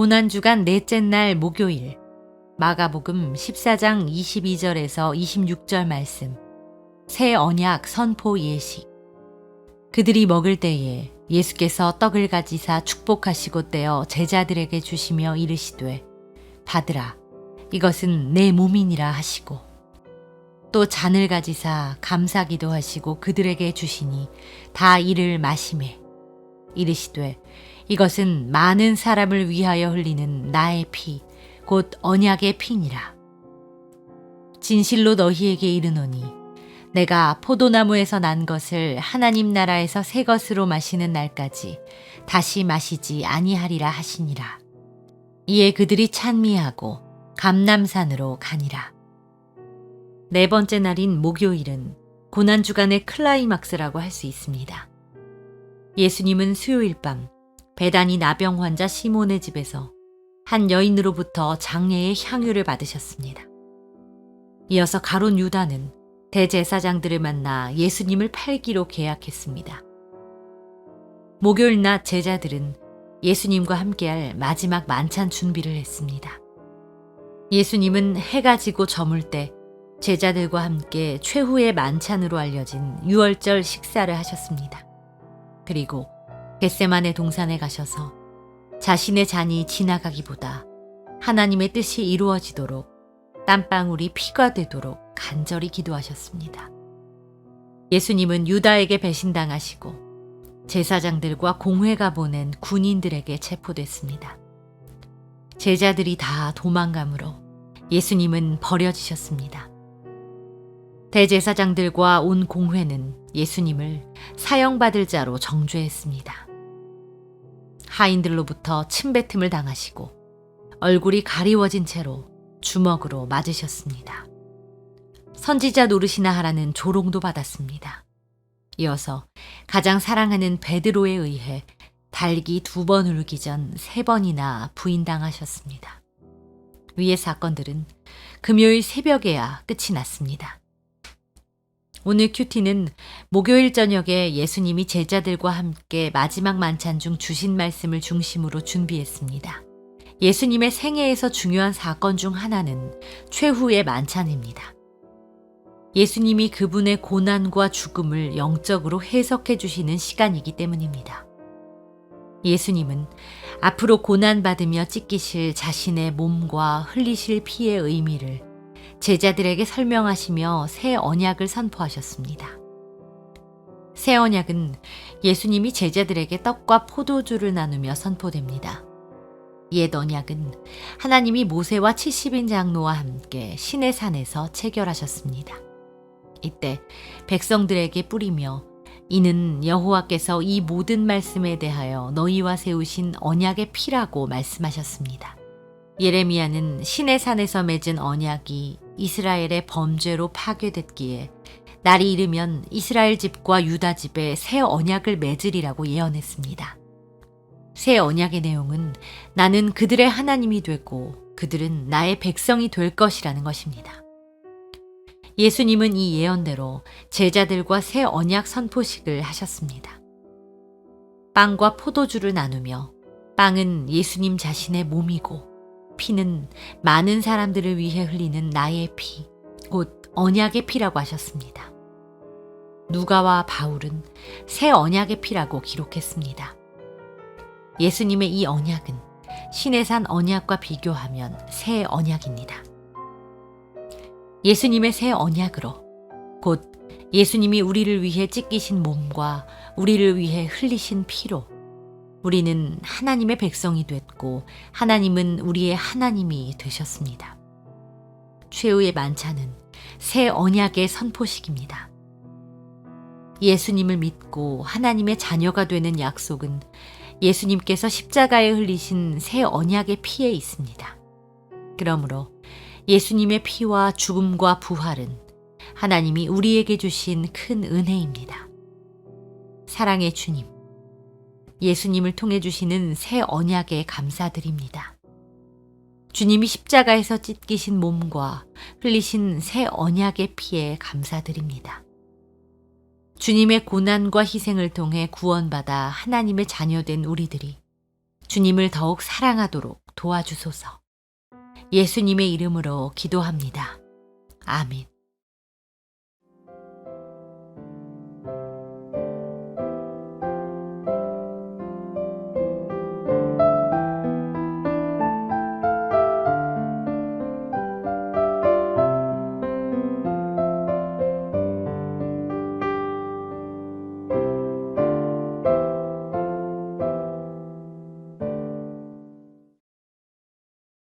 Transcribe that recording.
고난주간 넷째 날 목요일. 마가복음 14장 22절에서 26절 말씀. 새 언약 선포 예식. 그들이 먹을 때에 예수께서 떡을 가지사 축복하시고 떼어 제자들에게 주시며 이르시되 받으라. 이것은 내 몸이니라 하시고. 또 잔을 가지사 감사기도 하시고 그들에게 주시니 다 이를 마시매 이르시되 이것은 많은 사람을 위하여 흘리는 나의 피, 곧 언약의 피니라. 진실로 너희에게 이르노니 내가 포도나무에서 난 것을 하나님 나라에서 새 것으로 마시는 날까지 다시 마시지 아니하리라 하시니라. 이에 그들이 찬미하고 감남산으로 가니라. 네 번째 날인 목요일은 고난주간의 클라이막스라고 할 수 있습니다. 예수님은 수요일 밤 배단이 나병 환자 시몬의 집에서 한 여인으로부터 장례의 향유를 받으셨습니다. 이어서 가론 유다는 대제사장들을 만나 예수님을 팔기로 계약했습니다. 목요일 낮 제자들은 예수님과 함께할 마지막 만찬 준비를 했습니다. 예수님은 해가 지고 저물 때 제자들과 함께 최후의 만찬으로 알려진 유월절 식사를 하셨습니다. 그리고 겟세만의 동산에 가셔서 자신의 잔이 지나가기보다 하나님의 뜻이 이루어지도록 땀방울이 피가 되도록 간절히 기도하셨습니다. 예수님은 유다에게 배신당하시고 제사장들과 공회가 보낸 군인들에게 체포됐습니다. 제자들이 다 도망감으로 예수님은 버려지셨습니다. 대제사장들과 온 공회는 예수님을 사형받을 자로 정죄했습니다. 하인들로부터 침뱉음을 당하시고 얼굴이 가리워진 채로 주먹으로 맞으셨습니다. 선지자 노릇이나 하라는 조롱도 받았습니다. 이어서 가장 사랑하는 베드로에 의해 달기 두 번 울기 전 세 번이나 부인당하셨습니다. 위의 사건들은 금요일 새벽에야 끝이 났습니다. 오늘 큐티는 목요일 저녁에 예수님이 제자들과 함께 마지막 만찬 중 주신 말씀을 중심으로 준비했습니다. 예수님의 생애에서 중요한 사건 중 하나는 최후의 만찬입니다. 예수님이 그분의 고난과 죽음을 영적으로 해석해 주시는 시간이기 때문입니다. 예수님은 앞으로 고난받으며 찢기실 자신의 몸과 흘리실 피의 의미를 제자들에게 설명하시며 새 언약을 선포하셨습니다. 새 언약은 예수님이 제자들에게 떡과 포도주를 나누며 선포됩니다. 옛 언약은 하나님이 모세와 70인 장로와 함께 신의 산에서 체결하셨습니다. 이때 백성들에게 뿌리며 이는 여호와께서 이 모든 말씀에 대하여 너희와 세우신 언약의 피라고 말씀하셨습니다. 예레미야는 신의 산에서 맺은 언약이 이스라엘의 범죄로 파괴됐기에 날이 이르면 이스라엘 집과 유다 집에 새 언약을 맺으리라고 예언했습니다. 새 언약의 내용은 나는 그들의 하나님이 되고 그들은 나의 백성이 될 것이라는 것입니다. 예수님은 이 예언대로 제자들과 새 언약 선포식을 하셨습니다. 빵과 포도주를 나누며 빵은 예수님 자신의 몸이고 피는 많은 사람들을 위해 흘리는 나의 피, 곧 언약의 피라고 하셨습니다. 누가와 바울은 새 언약의 피라고 기록했습니다. 예수님의 이 언약은 신의 산 언약과 비교하면 새 언약입니다. 예수님의 새 언약으로 곧 예수님이 우리를 위해 찢기신 몸과 우리를 위해 흘리신 피로 우리는 하나님의 백성이 됐고 하나님은 우리의 하나님이 되셨습니다. 최후의 만찬은 새 언약의 선포식입니다. 예수님을 믿고 하나님의 자녀가 되는 약속은 예수님께서 십자가에 흘리신 새 언약의 피에 있습니다. 그러므로 예수님의 피와 죽음과 부활은 하나님이 우리에게 주신 큰 은혜입니다. 사랑의 주님, 예수님을 통해 주시는 새 언약에 감사드립니다. 주님이 십자가에서 찢기신 몸과 흘리신 새 언약의 피에 감사드립니다. 주님의 고난과 희생을 통해 구원받아 하나님의 자녀된 우리들이 주님을 더욱 사랑하도록 도와주소서. 예수님의 이름으로 기도합니다. 아멘.